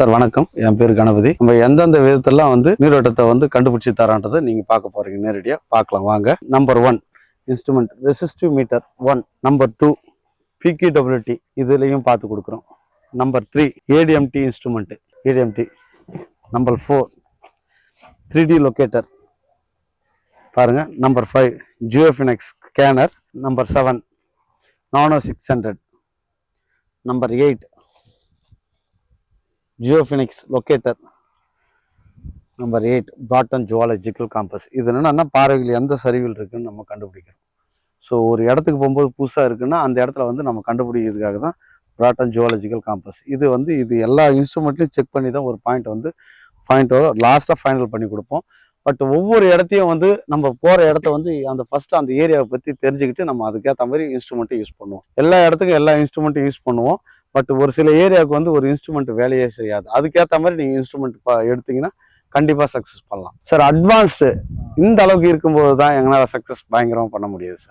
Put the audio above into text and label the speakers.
Speaker 1: Sir வணக்கம். என் பேர் கணபதி. நம்ம எந்தெந்த விதத்தெல்லாம் வந்து நீரோட்டத்தை வந்து கண்டுபிடிச்சி தரான்றதை நீங்க பார்க்க போறீங்க. நேரடியாக பார்க்கலாம். வாங்க. Number one instrument resistive meter one number two பிக்யூடபிலிட்டி இதுலேயும் பார்த்து கொடுக்குறோம். Number three ADMT instrument ADMT number four three D locator பாருங்க. Number five Geofinex scanner number seven nano six hundred number eight Geofinix locator number eight Brunton geological compass இது என்னென்னா பாறைகள் எந்த சரிவில் இருக்குன்னு நம்ம கண்டுபிடிக்கிறோம். ஸோ ஒரு இடத்துக்கு போகும்போது புதுசாக இருக்குன்னா அந்த இடத்துல வந்து நம்ம கண்டுபிடிக்கிறதுக்காக தான் பிராட்டன் ஜுவாலஜிக்கல் காம்பஸ் இது வந்து இது எல்லா இன்ஸ்ட்ருமெண்ட்லையும் செக் பண்ணி தான் ஒரு பாயிண்ட் வந்து பாயிண்ட்டோட லாஸ்ட்டாக ஃபைனல் பண்ணி கொடுப்போம். பட் ஒவ்வொரு இடத்தையும் வந்து நம்ம போகிற இடத்த வந்து அந்த ஃபஸ்ட்டு அந்த ஏரியாவை பற்றி தெரிஞ்சுக்கிட்டு நம்ம அதுக்கேற்ற மாதிரி இன்ஸ்ட்ருமெண்ட்டை யூஸ் பண்ணுவோம். எல்லா இடத்துக்கும் எல்லா இன்ஸ்ட்ருமெண்ட்டும் யூஸ் பண்ணுவோம். பட் ஒரு சில ஏரியாவுக்கு வந்து ஒரு இன்ஸ்ட்ருமெண்ட் வேலையே செய்யாது. அதுக்கேற்ற மாதிரி நீங்கள் இன்ஸ்ட்ருமெண்ட் எடுத்தீங்கன்னா கண்டிப்பாக சக்ஸஸ் பண்ணலாம். சார் அட்வான்ஸ்டு இந்த அளவுக்கு இருக்கும்போது தான் எங்களால் சக்ஸஸ் பயங்கரமாக பண்ண முடியாது சார்